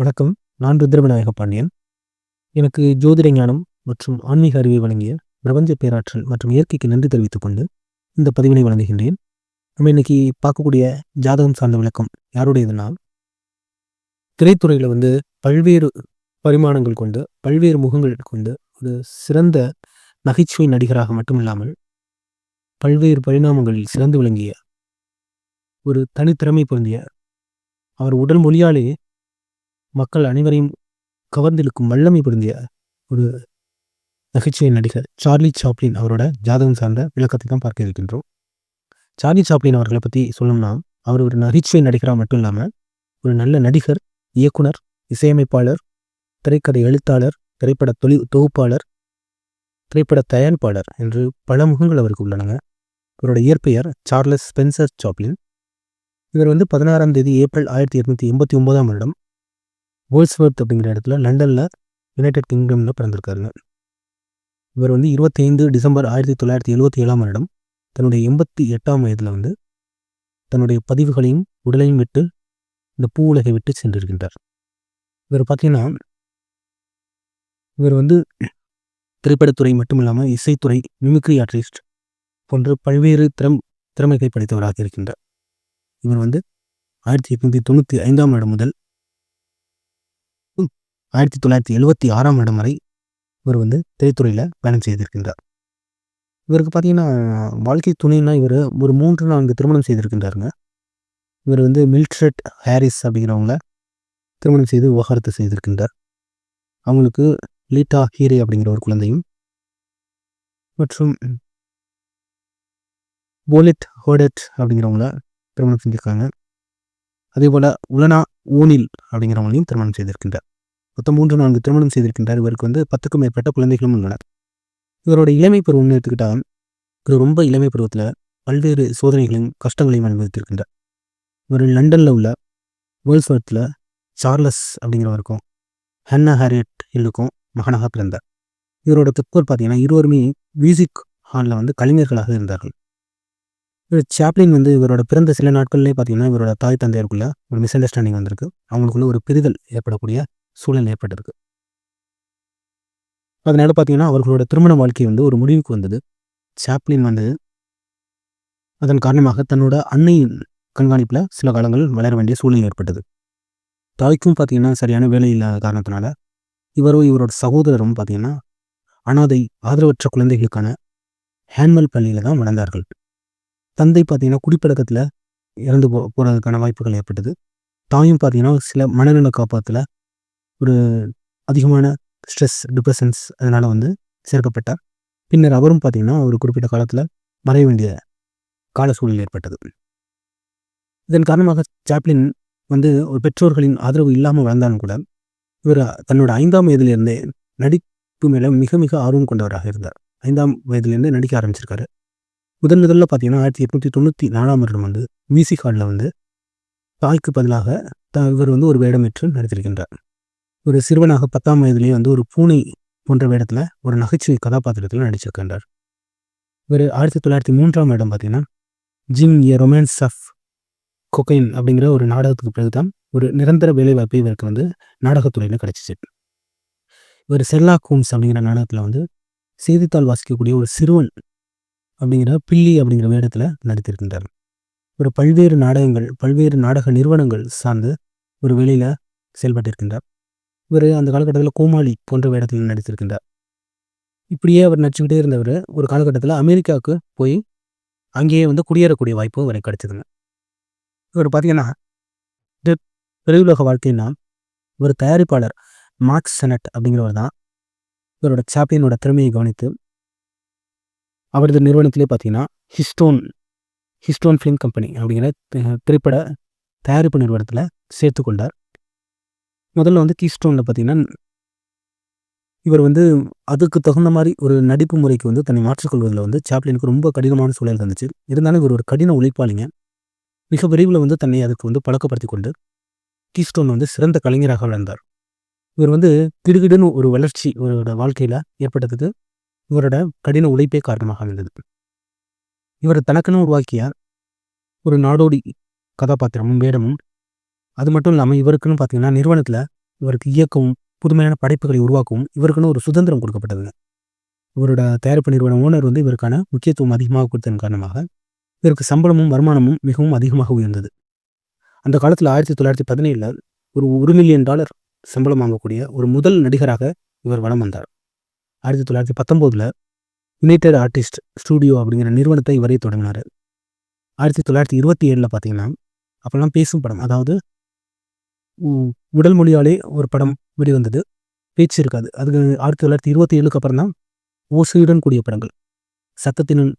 வணக்கம். நான் ருத்ரவிநாயக பாண்டியன். எனக்கு ஜோதிட ஞானம் மற்றும் ஆன்மீக அறிவை வழங்கிய பிரபஞ்ச பேராற்றல் மற்றும் இயற்கைக்கு நன்றி தெரிவித்துக் கொண்டு இந்த பதிவினை வழங்குகின்றேன். நம்ம இன்னைக்கு பார்க்கக்கூடிய ஜாதகம் சார்ந்த விளக்கம் யாருடையதுன்னா திரைத்துறையில் வந்து பல்வேறு பரிமாணங்கள் கொண்டு பல்வேறு முகங்கள் கொண்டு ஒரு சிறந்த நகைச்சுவை நடிகராக மட்டும் இல்லாமல் பல்வேறு பரிணாமங்களில் சிறந்து விளங்கிய ஒரு தனித்திறமை பொருந்திய அவர் உடல் மொழியாலே மக்கள் அனைவரையும் கவர்ந்திழுக்கும் வல்லமை பொருந்திய ஒரு நகைச்சுவை நடிகர் சார்லி சாப்ளின் அவரோட ஜாதகம் சார்ந்த விளக்கத்தை தான் பார்க்க இருக்கின்றோம். சார்லி சாப்ளின் அவர்களை பற்றி சொல்லணும்னா அவர் ஒரு நகைச்சுவை நடிகராக மட்டும் இல்லாமல் ஒரு நல்ல நடிகர் இயக்குனர் இசையமைப்பாளர் திரைக்கதை எழுத்தாளர் திரைப்பட தொழில் தொகுப்பாளர் திரைப்பட தயாரிப்பாளர் என்று பல முகங்கள் அவருக்கு உள்ளனங்க. இவரோட இயற்பெயர் சார்லஸ் ஸ்பென்சர் சாப்ளின். இவர் வந்து பதினாறாம் தேதி ஏப்ரல் ஆயிரத்தி எட்நூற்றி எண்பத்தி ஒன்பதாம் வருடம் வேர்ல்ஸ்வர்த் அப்படிங்கிற இடத்துல லண்டனில் யுனைடெட் கிங்டமில் பிறந்திருக்காருங்க. இவர் வந்து இருபத்தைந்து டிசம்பர் ஆயிரத்தி தொள்ளாயிரத்தி எழுபத்தி ஏழாம் வருடம் தன்னுடைய எண்பத்தி எட்டாம் வயதில் வந்து தன்னுடைய பதிவுகளையும் உடலையும் விட்டு இந்த பூ உலகை விட்டு சென்றிருக்கின்றார். இவர் பார்த்தீங்கன்னா இவர் வந்து திரைப்படத்துறை மட்டும் இல்லாமல் இசைத்துறை மிமிக்ரி ஆர்டிஸ்ட் போன்ற பல்வேறு திறம் திறமைகளை படைத்தவராக இருக்கின்றார். இவர் வந்து ஆயிரத்தி எட்நூற்றி தொண்ணூற்றி ஐந்தாம் வருடம் முதல் ஆயிரத்தி தொள்ளாயிரத்தி எழுபத்தி ஆறாம் இடம் வரை இவர் வந்து திரைத்துறையில் பயணம் செய்திருக்கின்றார். இவருக்கு பார்த்தீங்கன்னா வாழ்க்கை துணைனா இவர் ஒரு மூன்று நான்கு திருமணம் செய்திருக்கின்றாருங்க. இவர் வந்து மில்ட்ரெட் ஹாரிஸ் அப்படிங்கிறவங்கள திருமணம் செய்து விவகாரத்தை செய்திருக்கின்றார். அவங்களுக்கு லீட்டா ஹீரே அப்படிங்கிற ஒரு குழந்தையும் மற்றும் போலிட் ஹோடட் அப்படிங்கிறவங்கள திருமணம் செஞ்சுருக்காங்க. அதே போல் உலனா ஊனில் அப்படிங்கிறவங்களையும் திருமணம் செய்திருக்கின்றார். மொத்தம் மூன்று நான்கு திருமணம் செய்திருக்கின்றார். இவருக்கு வந்து பத்துக்கும் மேற்பட்ட குழந்தைகளும் உள்ளனர். இவரோட இளமை பருவம்னு எடுத்துக்கிட்டால் இவர் ரொம்ப இளமை பருவத்தில் பல்வேறு சோதனைகளையும் கஷ்டங்களையும் அனுபவித்திருக்கின்றார். இவர் லண்டனில் உள்ள வேர்ல்ஸ்வர்த்தில் சார்லஸ் அப்படிங்கிறவருக்கும் ஹன்னா ஹாரியட் இல்லுக்கும் மகனாக பிறந்தார். இவரோட பெற்றோர் பார்த்தீங்கன்னா இருவருமே மியூசிக் ஹாலில் வந்து கலைஞர்களாக இருந்தார்கள். இவர் சாப்ளின் வந்து இவரோட பிறந்த சில நாட்கள்லேயே பார்த்தீங்கன்னா இவரோட தாய் தந்தையருக்குள்ள ஒரு மிஸ் அண்டர்ஸ்டாண்டிங் வந்திருக்கு. அவங்களுக்குள்ள ஒரு பிரிதல் ஏற்படக்கூடிய சூழல் ஏற்பட்டிருக்கு அதனால பார்த்தீங்கன்னா அவர்களோட திருமண வாழ்க்கை வந்து ஒரு முடிவுக்கு வந்தது. சாப்ளின் வந்து அதன் காரணமாக தன்னோட அன்னையின் கண்காணிப்பில் சில காலங்கள் வளர வேண்டிய சூழ்நிலை ஏற்பட்டது. தாய்க்கும் பார்த்தீங்கன்னா சரியான வேலை இல்லாத காரணத்தினால இவரும் இவரோட சகோதரரும் பார்த்தீங்கன்னா அனாதை ஆதரவற்ற குழந்தைகளுக்கான ஹேண்ட்மெல் பள்ளியில் தான் வளர்ந்தார்கள். தந்தை பார்த்தீங்கன்னா குடிப்பழக்கத்தில் இறந்து போ போகிறதுக்கான வாய்ப்புகள் ஏற்பட்டது. தாயும் பார்த்தீங்கன்னா சில மனநல காப்பாத்தில் ஒரு அதிகமான ஸ்ட்ரெஸ் டிப்ரெஷன்ஸ் அதனால் வந்து சேர்க்கப்பட்டார். பின்னர் அவரும் பார்த்திங்கன்னா ஒரு குறிப்பிட்ட காலத்தில் மறைய வேண்டிய கால சூழல் ஏற்பட்டது. இதன் காரணமாக சாப்ளின் வந்து ஒரு பெற்றோர்களின் ஆதரவு இல்லாமல் வளர்ந்தாலும் கூட இவர் தன்னோட ஐந்தாம் வயதிலிருந்தே நடிப்பு மேலே மிக மிக ஆர்வம் கொண்டவராக இருந்தார். ஐந்தாம் வயதிலேருந்து நடிக்க ஆரம்பிச்சிருக்காரு. முதன் முதல்ல பார்த்தீங்கன்னா ஆயிரத்தி எட்நூற்றி தொண்ணூற்றி நாலாம் வருடம் வந்து மியூசிக் ஹாலில் வந்து தாய்க்கு பதிலாக த இவர் வந்து ஒரு வேடமேற்று நடித்திருக்கின்றார். ஒரு சிறுவனாக பத்தாம் வயதிலேயே வந்து ஒரு பூனை போன்ற வேடத்தில் ஒரு நகைச்சுவை கதாபாத்திரத்தில் நடிச்சிருக்கின்றார். இவர் ஆயிரத்தி தொள்ளாயிரத்தி மூன்றாம் இடம் பார்த்தீங்கன்னா Jim a romance of cocaine அப்படிங்கிற ஒரு நாடகத்துக்கு பிறகு தான் ஒரு நிரந்தர வேலைவாய்ப்பு இவருக்கு வந்து நாடகத்துறையில் கிடச்சிச்சு. இவர் செல்லா கூம்ஸ் அப்படிங்கிற நாடகத்தில் வந்து செய்தித்தாள் வாசிக்கக்கூடிய ஒரு சிறுவன் அப்படிங்கிற பில்லி அப்படிங்கிற வேடத்தில் நடித்திருக்கின்றார். ஒரு பல்வேறு நாடகங்கள் பல்வேறு நாடக நிறுவனங்கள் சார்ந்து ஒரு வேலையில் செயல்பட்டிருக்கின்றார். இவர் அந்த காலகட்டத்தில் கோமாளி போன்ற வேடத்தில் நடித்திருக்கின்றார். இப்படியே அவர் நடிச்சுக்கிட்டே இருந்தவர் ஒரு காலகட்டத்தில் அமெரிக்காவுக்கு போய் அங்கேயே வந்து குடியேறக்கூடிய வாய்ப்பு அவரை கிடைச்சதுங்க. இவர் பார்த்தீங்கன்னா இது வாழ்க்கைன்னா ஒரு தயாரிப்பாளர் மார்க்ஸ் செனட் அப்படிங்கிறவர் தான். இவரோட சாப்பியனோட திறமையை கவனித்து அவரது நிறுவனத்திலே பார்த்தீங்கன்னா ஹிஸ்டோன் ஹிஸ்டோன் ஃபிலிம் கம்பெனி அப்படிங்கிற திரைப்பட தயாரிப்பு நிறுவனத்தில் சேர்த்து கொண்டார். முதல்ல வந்து கீஸ்டோனில் பார்த்தீங்கன்னா இவர் வந்து அதுக்கு தகுந்த மாதிரி ஒரு நடிப்பு முறைக்கு வந்து தன்னை மாற்றிக்கொள்வதில் வந்து சாப்ளினுக்கு ரொம்ப கடினமான சூழல் இருந்துச்சு. இருந்தாலும் இவர் ஒரு கடின உழைப்பாளிங்க. மிக விரைவில் வந்து தன்னை அதுக்கு வந்து பழக்கப்படுத்தி கொண்டு கீஸ்டோன் வந்து சிறந்த கலைஞராக வளர்ந்தார். இவர் வந்து திடுகிடுன்னு ஒரு வளர்ச்சி இவரோட வாழ்க்கையில் ஏற்பட்டதுக்கு இவரோட கடின உழைப்பே காரணமாக இருந்தது. இவர் தனக்குன்னு உருவாக்கிய ஒரு நாடோடி கதாபாத்திரமும் வேடமும் அது மட்டும் இல்லாமல் இவருக்குன்னு பார்த்தீங்கன்னா நிறுவனத்தில் இவருக்கு இயக்கவும் புதுமையான படைப்புகளை உருவாக்கவும் இவருக்குன்னு ஒரு சுதந்திரம் கொடுக்கப்பட்டதுங்க. இவரோட தயாரிப்பு நிறுவன ஓனர் வந்து இவருக்கான முக்கியத்துவம் அதிகமாக கொடுத்ததன் காரணமாக இவருக்கு சம்பளமும் வருமானமும் மிகவும் அதிகமாக உயர்ந்தது. அந்த காலத்தில் ஆயிரத்தி தொள்ளாயிரத்தி பதினேழில் ஒரு ஒரு மில்லியன் டாலர் சம்பளம் வாங்கக்கூடிய ஒரு முதல் நடிகராக இவர் வளம் வந்தார். ஆயிரத்தி தொள்ளாயிரத்தி பத்தொம்போதில் யுனைடெட் ஆர்டிஸ்ட் ஸ்டூடியோ அப்படிங்கிற நிறுவனத்தை இவரே தொடங்கினார். ஆயிரத்தி தொள்ளாயிரத்தி இருபத்தி ஏழில் பார்த்தீங்கன்னா அப்போல்லாம் பேசும் படம் அதாவது உடல் மொழியாலே ஒரு படம் வெளிவந்தது. பேச்சு இருக்காது. அதுக்கு ஆயிரத்தி தொள்ளாயிரத்தி இருபத்தி ஏழுக்கு அப்புறம் தான் ஓசையுடன் கூடிய படங்கள். சத்தத்தினுள்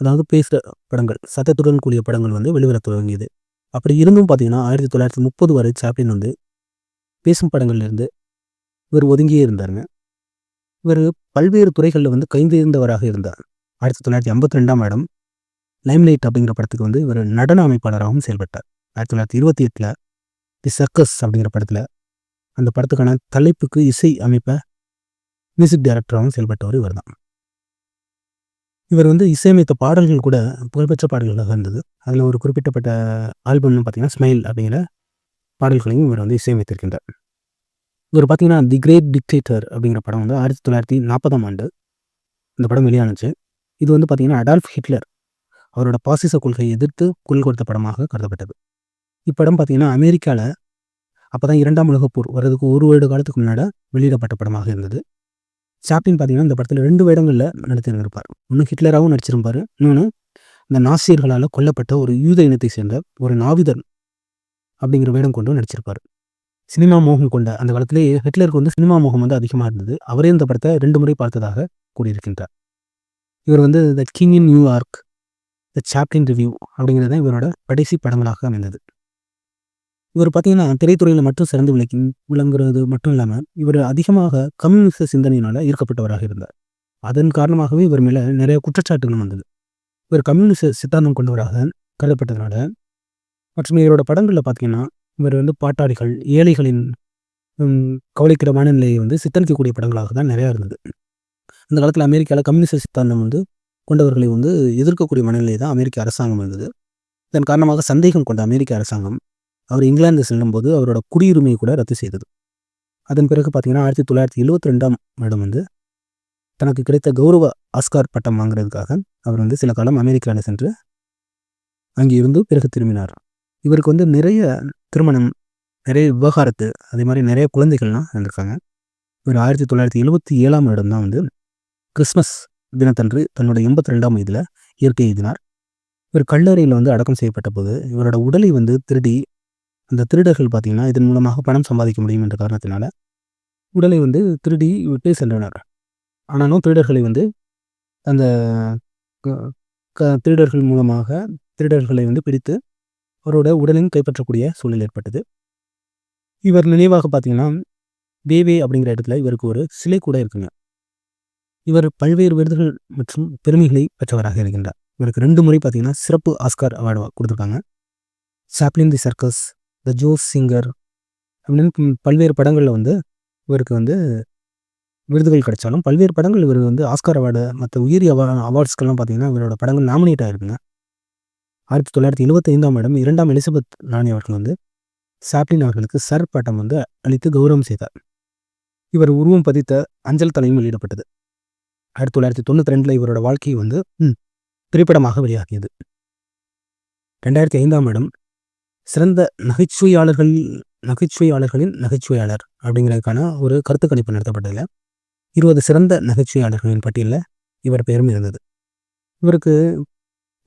அதாவது பேசுகிற படங்கள் சத்தத்துடன் கூடிய படங்கள் வந்து வெளிவர துவங்கியது அப்படி இருந்தும் பார்த்தீங்கன்னா ஆயிரத்தி தொள்ளாயிரத்தி முப்பது வரை சாப்ளின் வந்து பேசும் படங்கள்லேருந்து இவர் ஒதுங்கியே இருந்தாருங்க. இவர் பல்வேறு துறைகளில் வந்து கைந்தேர்ந்தவராக இருந்தார். ஆயிரத்தி தொள்ளாயிரத்தி ஐம்பத்தி ரெண்டாம் இடம் லைம்லைட் அப்படிங்கிற படத்துக்கு வந்து இவர் நடன அமைப்பாளராகவும் செயல்பட்டார். ஆயிரத்தி தொள்ளாயிரத்தி இருபத்தி எட்டில் தி சர்க்கஸ் அப்படிங்கிற படத்தில் அந்த படத்துக்கான தலைப்புக்கு இசை அமைப்பை மியூசிக் டைரக்டராகவும் செயல்பட்டவர் இவர் தான் இவர் வந்து இசையமைத்த பாடல்கள் கூட புகழ்பெற்ற பாடல்களாக இருந்தது அதில் ஒரு குறிப்பிட்டப்பட்ட ஆல்பம்னு பார்த்தீங்கன்னா ஸ்மைல் அப்படிங்கிற பாடல்களையும் இவர் வந்து இசையமைத்திருக்கின்றார். இவர் பார்த்தீங்கன்னா தி கிரேட் டிக்டேட்டர் அப்படிங்கிற படம் வந்து ஆயிரத்தி தொள்ளாயிரத்தி நாற்பதாம் ஆண்டு இந்த படம் வெளியானுச்சு. இது வந்து பார்த்திங்கன்னா அடால்ஃப் ஹிட்லர் அவரோட பாசிச கொள்கையை எதிர்த்து குரல் கொடுத்த படமாக கருதப்பட்டது. இப்படம் பார்த்தீங்கன்னா அமெரிக்காவில் அப்போ தான் இரண்டாம் உலகப்போர் வர்றதுக்கு ஒரு வருட காலத்துக்கு முன்னாடி வெளியிடப்பட்ட படமாக இருந்தது. சாப்டின் பார்த்தீங்கன்னா இந்த படத்தில் ரெண்டு வேடங்களில் நடித்திருந்திருப்பார். ஒன்று ஹிட்லராகவும் நடிச்சிருப்பார். இன்னொன்று இந்த நாசியர்களால் கொல்லப்பட்ட ஒரு யூத இனத்தை சேர்ந்த ஒரு நாவிதர் அப்படிங்கிற வேடம் கொண்டு நடிச்சிருப்பார். சினிமா மோகம் கொண்ட அந்த காலத்திலேயே ஹிட்லருக்கு வந்து சினிமா மோகம் வந்து அதிகமாக இருந்தது. அவரே இந்த படத்தை ரெண்டு முறை பார்த்ததாக கூறியிருக்கின்றார். இவர் வந்து the king in New York the Chaplin review அப்படிங்கிறது தான் இவரோட கடைசி படங்களாக அமைந்தது. இவர் பார்த்தீங்கன்னா திரைத்துறையில் மட்டும் சிறந்து விளக்கி விளங்குறது மட்டும் இல்லாமல் இவர் அதிகமாக கம்யூனிச சிந்தனையினால் ஈர்க்கப்பட்டவராக இருந்தார். அதன் காரணமாகவே இவர் மேலே நிறைய குற்றச்சாட்டுகள் வந்தது. இவர் கம்யூனிச சித்தாந்தம் கொண்டவராக கருதப்பட்டதுனால மற்றும் இவரோட படங்களில் பார்த்தீங்கன்னா இவர் வந்து பாட்டாளிகள் ஏழைகளின் கவலைக்கிற மனநிலையை வந்து சித்தரிக்கக்கூடிய படங்களாக தான் நிறையா இருந்தது. அந்த காலத்தில் அமெரிக்காவில் கம்யூனிச சித்தாந்தம் வந்து கொண்டவர்களை வந்து எதிர்க்கக்கூடிய மனநிலை தான் அமெரிக்க அரசாங்கம் இருந்தது. இதன் காரணமாக சந்தேகம் கொண்ட அமெரிக்க அரசாங்கம் அவர் இங்கிலாந்து செல்லும்போது அவரோட குடியுரிமையை கூட ரத்து செய்தது. அதன் பிறகு பார்த்தீங்கன்னா ஆயிரத்தி தொள்ளாயிரத்தி எழுவத்தி ரெண்டாம் வருடம் வந்து தனக்கு கிடைத்த கௌரவ ஆஸ்கார் பட்டம் வாங்குறதுக்காக அவர் வந்து சில காலம் அமெரிக்காவில் சென்று அங்கே இருந்து பிறகு திரும்பினார். இவருக்கு வந்து நிறைய திருமணம் நிறைய விவகாரத்து அதே மாதிரி நிறைய குழந்தைகள்லாம் இருந்திருக்காங்க. இவர் ஆயிரத்தி தொள்ளாயிரத்தி எழுபத்தி ஏழாம் வருடம் தான் வந்து கிறிஸ்மஸ் தினத்தன்று தன்னோட எண்பத்தி ரெண்டாம் வயதில் இயற்கை எழுதினார் இவர் கல்லறையில் வந்து அடக்கம் செய்யப்பட்ட போது இவரோட உடலை வந்து திருடி அந்த திருடர்கள் பார்த்தீங்கன்னா இதன் மூலமாக பணம் சம்பாதிக்க முடியும் என்ற காரணத்தினால உடலை வந்து திருடி விட்டு சென்றனர். ஆனாலும் திருடர்களை வந்து அந்த க- க- திருடர்கள் மூலமாக திருடர்களை வந்து பிடித்து அவரோட உடலையும் கைப்பற்றக்கூடிய சூழல் ஏற்பட்டது. இவர் நினைவாக பார்த்தீங்கன்னா தேவே அப்படிங்கிற இடத்துல இவருக்கு ஒரு சிலை கூட இருக்குங்க. இவர் பல்வேறு விருதுகள் மற்றும் பெருமைகளை பெற்றவராக இருக்கின்றார். இவருக்கு ரெண்டு முறை பார்த்தீங்கன்னா சிறப்பு ஆஸ்கார் அவார்டு கொடுத்துருக்காங்க. Chaplin the circus the jazz singer அப்படின்னு பல்வேறு படங்களில் வந்து இவருக்கு வந்து விருதுகள் கிடைச்சாலும் பல்வேறு படங்கள் இவர் வந்து ஆஸ்கார் அவார்டு மற்ற உயிரி அவா அவார்ட்ஸ்க்கெல்லாம் பார்த்தீங்கன்னா இவரோட படங்கள் நாமினேட் ஆகிருக்குங்க ஆயிரத்தி தொள்ளாயிரத்தி எழுபத்தைந்தாம் இடம் இரண்டாம் எலிசபெத் ராணி அவர்கள் வந்து சாப்ளின் அவர்களுக்கு சர் பட்டம் வந்து அளித்து கௌரவம் செய்தார். இவர் உருவம் பதித்த அஞ்சல் தலையும் வெளியிடப்பட்டது. ஆயிரத்தி தொள்ளாயிரத்தி தொண்ணூற்றி ரெண்டில் இவரோட வாழ்க்கை வந்து திரைப்படமாக வெளியாகியது. ரெண்டாயிரத்தி ஐந்தாம் இடம் சிறந்த நகைச்சுவையாளர்கள் நகைச்சுவையாளர்களின் நகைச்சுவையாளர் அப்படிங்கிறதுக்கான ஒரு கருத்து கணிப்பு நடத்தப்பட்டதில். இருபது சிறந்த நகைச்சுவையாளர்களின் பட்டியலில் இவர் பெயரும் இருந்தது. இவருக்கு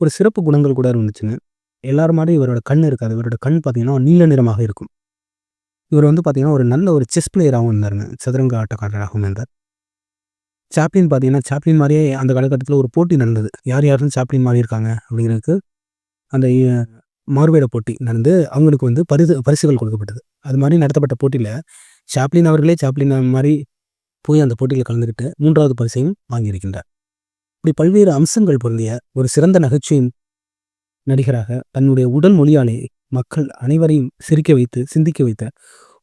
ஒரு சிறப்பு குணங்கள் கூட இருந்துச்சுங்க எல்லாரும் மாதிரி இவரோட கண் இருக்காது. இவரோட கண் பார்த்தீங்கன்னா நீல நிறமாக இருக்கும். இவர் வந்து பார்த்திங்கன்னா ஒரு நல்ல ஒரு செஸ் பிளேயராகவும் இருந்தாருங்க. சதுரங்க ஆட்டக்காரராகவும் இருந்தார். சாப்ளின் பார்த்தீங்கன்னா சாப்ளின் மாதிரியே அந்த காலகட்டத்தில் ஒரு போட்டி நடந்தது. யார் யாருன்னு சாப்ளின் மாதிரி இருக்காங்க அப்படிங்கிறதுக்கு அந்த மாறுவேட போட்டி நடந்து அவங்களுக்கு வந்து பரிசு பரிசுகள் கொடுக்கப்பட்டது. அது மாதிரி நடத்தப்பட்ட போட்டியில் சாப்ளின் அவர்களே சாப்ளின் மாதிரி போய் அந்த போட்டியில் கலந்துக்கிட்டு மூன்றாவது பரிசையும் வாங்கியிருக்கின்றார். இப்படி பல்வேறு அம்சங்கள் பொருந்திய ஒரு சிறந்த நகைச்சுவையும் நடிகராக தன்னுடைய உடல் மொழியாலே மக்கள் அனைவரையும் சிரிக்க வைத்து சிந்திக்க வைத்த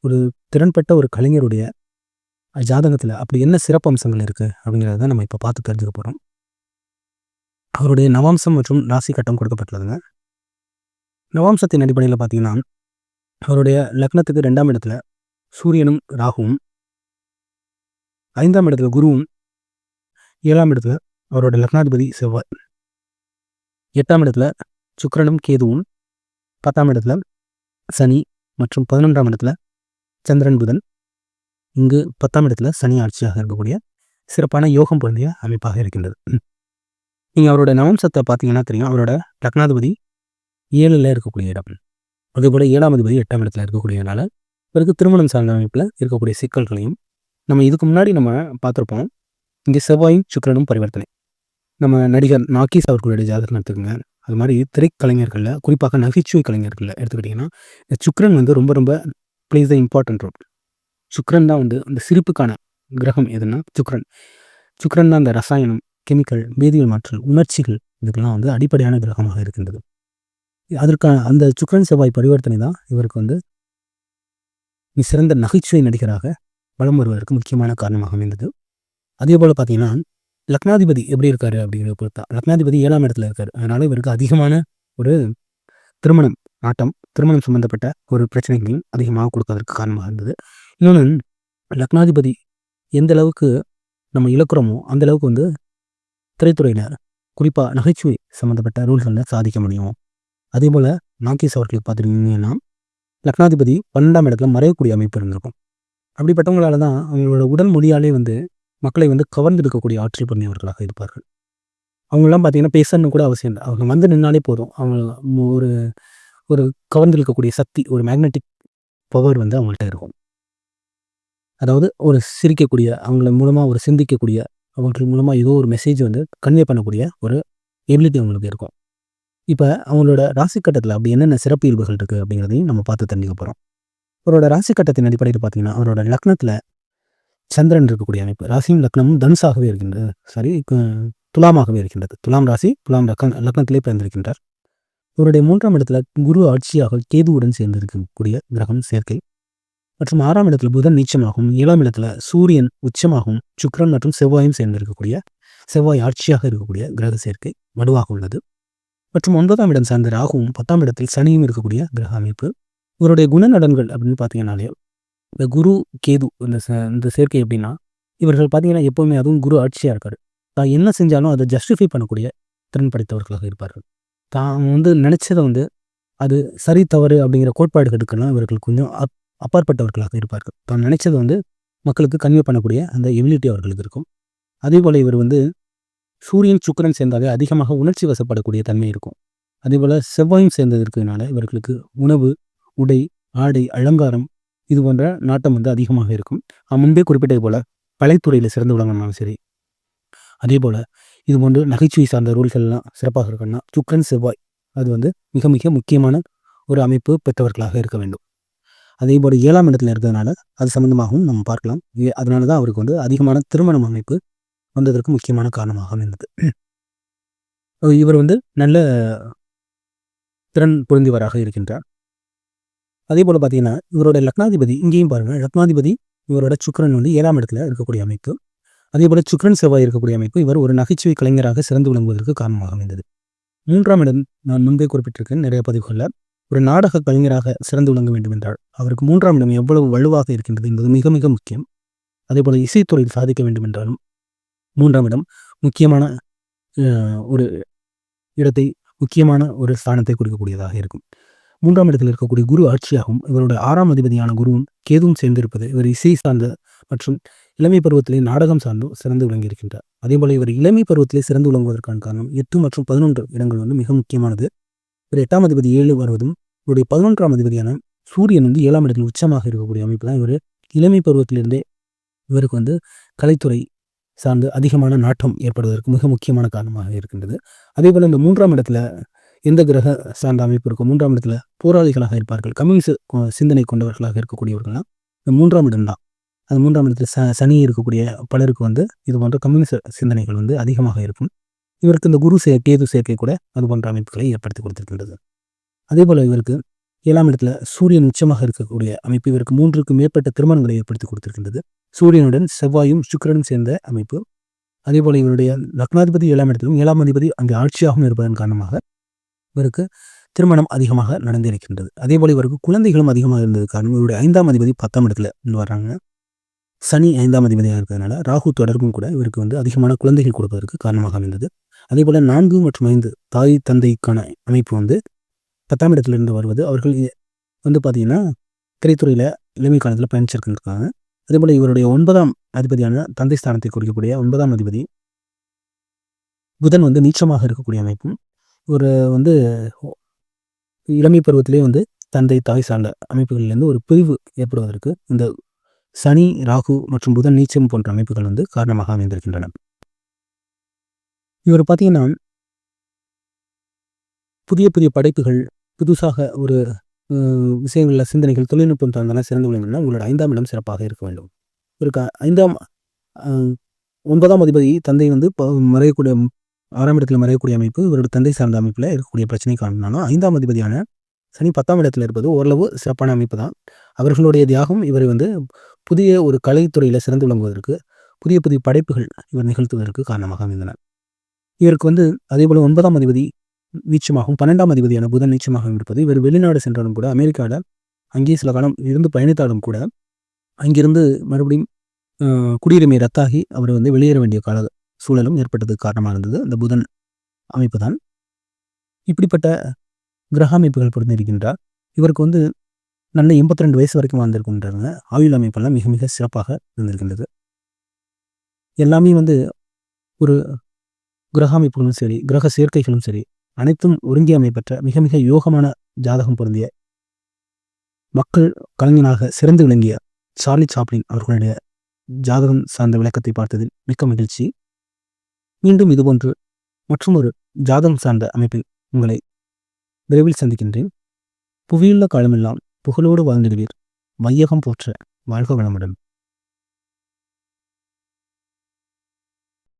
ஒரு திறன்பட்ட ஒரு கலைஞருடைய ஜாதகத்தில் அப்படி என்ன சிறப்பு அம்சங்கள் இருக்குது அப்படிங்கிறத நம்ம இப்போ பார்த்து தெரிஞ்சுக்க போகிறோம் அவருடைய நவாம்சம் மற்றும் ராசி கட்டம் கொடுக்கப்பட்டுள்ளதுங்க. நவாம்சத்தின் அடிப்படையில் பார்த்தீங்கன்னா அவருடைய லக்னத்துக்கு ரெண்டாம் இடத்துல சூரியனும் ராகுவும் ஐந்தாம் இடத்துல குருவும் ஏழாம் இடத்துல அவரோட லக்னாதிபதி செவ்வாய். எட்டாம் இடத்துல சுக்கிரனும் கேதுவும் பத்தாம் இடத்துல சனி மற்றும் பதினொன்றாம் இடத்துல சந்திரன் புதன். இங்கு பத்தாம் இடத்துல சனி ஆட்சியாக இருக்கக்கூடிய சிறப்பான யோகம் பொருந்திய அமைப்பாக இருக்கின்றது. நீங்கள் அவரோட நவம்சத்தை பார்த்தீங்கன்னா தெரியும். அவரோட லக்னாதிபதி ஏழில் இருக்கக்கூடிய இடம் அதேபோல் ஏழாம் அதிபதி எட்டாம் இடத்துல இருக்கக்கூடியனால பிறகு திருமணம் சார்ந்த அமைப்பில் இருக்கக்கூடிய சிக்கல்களையும் நம்ம இதுக்கு முன்னாடி நம்ம பார்த்துருப்போம். இங்கே செவ்வாயும் சுக்கரனும் பரிவர்த்தனை. நம்ம நடிகர் நாகேஷ் அவர்களுடைய ஜாதகம் எடுத்துக்கோங்க. அது மாதிரி திரைக்கலைஞர்களில் குறிப்பாக நகைச்சுவை கலைஞர்களில் எடுத்துக்கிட்டிங்கன்னா இந்த சுக்கிரன் வந்து ரொம்ப ரொம்ப பிளேஸ் த இம்பார்ட்டன்ட் ரோல் சுக்ரன் தான் வந்து அந்த சிரிப்புக்கான கிரகம் எதுன்னா சுக்ரன் சுக்ரன் தான் அந்த ரசாயனம் கெமிக்கல் வேதியியல் மாற்றல் உணர்ச்சிகள் இதுக்கெல்லாம் வந்து அடிப்படையான கிரகமாக இருக்கின்றது. அதற்கான அந்த சுக்கரன் செவ்வாய் பரிவர்த்தனை தான் இவருக்கு வந்து சிறந்த நகைச்சுவை நடிகராக வலம் வருவதற்கு முக்கியமான காரணமாக அமைந்தது. அதே போல் பார்த்தீங்கன்னா லக்னாதிபதி எப்படி இருக்காரு அப்படிங்கிறத பொறுத்தா லக்னாதிபதி ஏழாம் இடத்துல இருக்காரு. அதனால இவருக்கு அதிகமான ஒரு திருமணம் நாட்டம் திருமணம் சம்பந்தப்பட்ட ஒரு பிரச்சனைகளையும் அதிகமாக கொடுப்பதற்கு காரணமாக இருந்தது. இன்னொன்று லக்னாதிபதி எந்த அளவுக்கு நம்ம இழக்கிறோமோ அந்த அளவுக்கு வந்து திரைத்துறையினர் குறிப்பாக நகைச்சுவை சம்மந்தப்பட்ட ரூல்களில் சாதிக்க முடியும். அதே போல் நாகேஷ் அவர்களுக்கு பார்த்துருந்தீங்கன்னா லக்னாதிபதி பன்னெண்டாம் இடத்துல மறையக்கூடிய அமைப்பு இருந்திருக்கும். அப்படிப்பட்டவங்களால தான் அவங்களோட உடல் மொழியாலே வந்து மக்களை வந்து கவர்ந்தெடுக்கக்கூடிய ஆற்றல் பண்ணியவர்களாக இருப்பார்கள். அவங்களாம் பார்த்தீங்கன்னா பேசணும்னு கூட அவசியம் இல்லை. அவங்க வந்து நின்னாலே போதும். அவங்க ஒரு ஒரு கவர்ந்தெடுக்கக்கூடிய சக்தி ஒரு மேக்னெட்டிக் பவர் வந்து அவங்கள்ட்ட இருக்கும். அதாவது ஒரு சிரிக்கக்கூடிய அவங்கள மூலமாக ஒரு சிந்திக்கக்கூடிய அவங்களுக்கு மூலமாக ஏதோ ஒரு மெசேஜ் வந்து கன்வே பண்ணக்கூடிய ஒரு எபிலிட்டி அவங்களுக்கு இருக்கும். இப்போ அவங்களோட ராசி கட்டத்தில் அப்படி என்னென்ன சிறப்பு இயல்புகள் இருக்குது அப்படிங்கிறதையும் நம்ம பார்த்து தெரிஞ்சுக்க போகிறோம் அவரோட ராசி கட்டத்தின் அடிப்படையில் பார்த்தீங்கன்னா அவரோட லக்னத்தில் சந்திரன் இருக்கக்கூடிய அமைப்பு. ராசியும் லக்னமும் தனுசாகவே இருக்கின்றது சாரி துலாமாகவே இருக்கின்றது. துலாம் ராசி துலாம் லக்ன லக்னத்திலே பிறந்திருக்கின்றார். இவருடைய மூன்றாம் இடத்துல குரு ஆட்சியாக கேதுவுடன் சேர்ந்திருக்கக்கூடிய கிரகம் சேர்க்கை. மற்றும் ஆறாம் இடத்துல புதன் நீச்சமாகவும் ஏழாம் இடத்துல சூரியன் உச்சமாகவும் சுக்ரன் மற்றும் செவ்வாயும் சேர்ந்திருக்கக்கூடிய செவ்வாய் ஆட்சியாக இருக்கக்கூடிய கிரக சேர்க்கை வலுவாக உள்ளது. மற்றும் ஒன்பதாம் இடம் சார்ந்த ராகுவும் பத்தாம் இடத்தில் சனியும் இருக்கக்கூடிய கிரக அமைப்பு. இவருடைய குணநலன்கள் அப்படின்னு பார்த்தீங்கன்னாலே இந்த குரு கேது இந்த இந்த சேர்க்கை எப்படின்னா இவர்கள் பார்த்தீங்கன்னா எப்போவுமே அதுவும் குரு ஆட்சியாக இருக்காரு. தான் என்ன செஞ்சாலும் அதை ஜஸ்டிஃபை பண்ணக்கூடிய திறன் படைத்தவர்களாக இருப்பார்கள். தான் வந்து நினச்சதை வந்து அது சரி தவறு அப்படிங்கிற கோட்பாடுகளுக்கெல்லாம் இவர்கள் கொஞ்சம் அப் அப்பாற்பட்டவர்களாக இருப்பார்கள். தான் நினச்சதை வந்து மக்களுக்கு கன்வே பண்ணக்கூடிய அந்த எபிலிட்டி அவர்களுக்கு இருக்கும். அதே போல் இவர் வந்து சூரியன் சுக்கரன் சேர்ந்தாலே அதிகமாக உணர்ச்சி வசப்படக்கூடிய தன்மை இருக்கும். அதேபோல் செவ்வாயும் சேர்ந்தது இருக்கிறதுனால இவர்களுக்கு உணவு உடை ஆடை அலங்காரம் இது போன்ற நாட்டம் வந்து அதிகமாக இருக்கும். முன்பே குறிப்பிட்டது போல் கலைத்துறையில் சிறந்து விளங்கினாலும் சரி. அதே போல் இது போன்று நகைச்சுவை சார்ந்த ரூல்கள்லாம் சிறப்பாக இருக்குன்னா சுக்கரன் செவ்வாய் அது வந்து மிக மிக முக்கியமான ஒரு அமைப்பு பெற்றவர்களாக இருக்க வேண்டும். அதே போல் ஏழாம் இடத்துல இருக்கிறதுனால அது சம்மந்தமாகவும் நம்ம பார்க்கலாம். அதனால தான் அவருக்கு வந்து அதிகமான திருமணம் அமைப்பு வந்ததற்கு முக்கியமான காரணமாக அமைந்தது இவர் வந்து நல்ல திறன் பொருந்தியவராக இருக்கின்றார். அதே போல் பார்த்தீங்கன்னா இவரோட லக்னாதிபதி இங்கேயும் பாருங்கள் லக்னாதிபதி இவரோட சுக்கரன் வந்து ஏழாம் இடத்துல இருக்கக்கூடிய அமைப்பு. அதே போல் சுக்கரன் செவ்வாய் இருக்கக்கூடிய அமைப்பு இவர் ஒரு நகைச்சுவை கலைஞராக சிறந்து விளங்குவதற்கு காரணமாக அமைந்தது மூன்றாம் இடம் நான் முன்பே குறிப்பிட்டிருக்கேன் நிறைய பதிவுகளில். ஒரு நாடக கலைஞராக சிறந்து விளங்க வேண்டும் என்றால் அவருக்கு மூன்றாம் இடம் எவ்வளவு வலுவாக இருக்கின்றது என்பது மிக மிக முக்கியம். அதே போல் இசைத்துறையில் சாதிக்க வேண்டும் என்றாலும் மூன்றாம் இடம் முக்கியமான ஒரு இடத்தை முக்கியமான ஒரு ஸ்தானத்தை குறிக்கக்கூடியதாக இருக்கும். மூன்றாம் இடத்தில் இருக்கக்கூடிய குரு ஆட்சியாகவும் இவருடைய ஆறாம் அதிபதியான குருவும் கேதுவும் சேர்ந்திருப்பது இவர் இசை சார்ந்த மற்றும் இளமை பருவத்திலே நாடகம் சார்ந்தும் சிறந்து விளங்கியிருக்கின்றார். அதே போல இவர் இளமை பருவத்திலே சிறந்து விளங்குவதற்கான காரணம் எட்டு மற்றும் பதினொன்று இடங்கள் வந்து மிக முக்கியமானது. இவர் எட்டாம் அதிபதி ஏழு வருவதும் இவருடைய பதினொன்றாம் அதிபதியான சூரியன் வந்து ஏழாம் இடத்தில் உச்சமாக இருக்கக்கூடிய அமைப்பு தான் இவர் இளமை பருவத்திலிருந்தே இவருக்கு வந்து கலைத்துறை சார்ந்து அதிகமான நாட்டம் ஏற்படுவதற்கு மிக முக்கியமான காரணமாக இருக்கின்றது. அதே போல் இந்த மூன்றாம் இடத்துல எந்த கிரக சார்ந்த அமைப்பு இருக்கும் மூன்றாம் இடத்துல போராளிகளாக இருப்பார்கள். கம்யூனிஸ்ட் சிந்தனை கொண்டவர்களாக இருக்கக்கூடியவர்கள்லாம் இந்த மூன்றாம் இடம் தான். அந்த மூன்றாம் இடத்துல ச சனி இருக்கக்கூடிய பலருக்கு வந்து இது போன்ற கம்யூனிஸ்ட் சிந்தனைகள் வந்து அதிகமாக இருக்கும். இவருக்கு இந்த குரு சே கேது சேர்க்கை கூட அது போன்ற அமைப்புகளை ஏற்படுத்தி கொடுத்திருக்கின்றது. அதே போல் இவருக்கு ஏழாம் இடத்துல சூரியன் உச்சமாக இருக்கக்கூடிய அமைப்பு இவருக்கு மூன்றுக்கு மேற்பட்ட திருமணங்களை ஏற்படுத்தி கொடுத்திருக்கின்றது. சூரியனுடன் செவ்வாயும் சுக்கரனும் சேர்ந்த அமைப்பு. அதேபோல் இவருடைய லக்னாதிபதி ஏழாம் இடத்திலும் ஏழாம் அதிபதி அங்கே ஆட்சியாகவும் இருப்பதன் காரணமாக இவருக்கு திருமணம் அதிகமாக நடந்திருக்கின்றது. அதே போல் இவருக்கு குழந்தைகளும் அதிகமாக இருந்தது காரணம் இவருடைய ஐந்தாம் அதிபதி பத்தாம் இடத்துல இருந்து வர்றாங்க. சனி ஐந்தாம் அதிபதியாக இருக்கிறதுனால ராகு தொடர்பும் கூட இவருக்கு வந்து அதிகமான குழந்தைகள் கொடுப்பதற்கு காரணமாக அமைந்தது. அதே போல் நான்கு மற்றும் ஐந்து தாய் தந்தைக்கான அமைப்பு வந்து பத்தாம் இடத்திலிருந்து வருவது. அவர்கள் வந்து பார்த்திங்கன்னா திரைத்துறையில் இளமை காலத்தில் பயணிச்சிருக்கிறாங்க அதேபோல் இவருடைய ஒன்பதாம் அதிபதியான தந்தை ஸ்தானத்தை குறிக்கக்கூடிய ஒன்பதாம் அதிபதி புதன் வந்து நீச்சமாக இருக்கக்கூடிய அமைப்பும் ஒரு வந்து இளமை பருவத்திலே வந்து தந்தை தாய் சார்ந்த அமைப்புகளிலிருந்து ஒரு பிரிவு ஏற்படுவதற்கு இந்த சனி ராகு மற்றும் புதன் நீச்சம் போன்ற அமைப்புகள் வந்து காரணமாக அமைந்திருக்கின்றன. இவர் பார்த்தீங்கன்னா புதிய புதிய படைப்புகள் புதுசாக ஒரு விஷயங்களில் சிந்தனைகள் தொழில்நுட்பம் சார்ந்தான சிறந்து விளங்கினா உங்களோட ஐந்தாம் இடம் சிறப்பாக இருக்க வேண்டும். இவருக்கு ஐந்தாம் ஒன்பதாம் அதிபதி தந்தை வந்து மறையக்கூடிய ஆறாம் இடத்துல மறையக்கூடிய அமைப்பு இவரோட தந்தை சார்ந்த அமைப்பில் இருக்கக்கூடிய பிரச்சனை காரணம்னாலும் ஐந்தாம் அதிபதியான சனி பத்தாம் இடத்துல இருப்பது ஓரளவு சிறப்பான அமைப்பு தான். அவர்களுடைய தியாகம் இவரை வந்து புதிய ஒரு கலைத்துறையில் சிறந்து விளங்குவதற்கு புதிய புதிய படைப்புகள் இவர் நிகழ்த்துவதற்கு காரணமாக அமைந்தனர் இவருக்கு வந்து அதேபோல் ஒன்பதாம் அதிபதி நீச்சமாகவும் பன்னெண்டாம் அதிபதியான புதன் நீச்சமாகவும் இருப்பது. இவர் வெளிநாடு சென்றாலும் கூட அமெரிக்காவில் அங்கேயே சில காலம் இருந்து பயணித்தாலும் கூட அங்கிருந்து மறுபடியும் குடியுரிமை ரத்தாகி அவர் வந்து வெளியேற வேண்டிய கால சூழலும் ஏற்பட்டதுக்கு காரணமாக இருந்தது. அந்த புதன் அமைப்பு தான் இப்படிப்பட்ட கிரக அமைப்புகள் பொருந்திருக்கின்றார் இவருக்கு வந்து நல்ல எண்பத்தி ரெண்டு வயசு வரைக்கும் வாழ்ந்திருக்கின்றாங்க ஆயுள் அமைப்பெல்லாம் மிக மிக சிறப்பாக இருந்திருக்கின்றது. எல்லாமே வந்து ஒரு கிரக அமைப்புகளும் சரி கிரக சேர்க்கைகளும் சரி அனைத்தும் ஒருங்கி அமைப்பற்ற மிக மிக யோகமான ஜாதகம் பொருந்திய மக்கள் கலைஞனாக சிறந்து விளங்கிய சார்லி சாப்ளின் அவர்களுடைய ஜாதகம் சார்ந்த விளக்கத்தை பார்த்ததில் மிக்க மகிழ்ச்சி. மீண்டும் இதுபோன்று மற்றும் ஒரு ஜாதகம் சார்ந்த அமைப்பில் உங்களை விரைவில் சந்திக்கின்றேன். புவியுள்ள காலமெல்லாம் புகழோடு வாழ்ந்திடுவீர். வையகம் போற்ற வாழ்க வளமுடன்.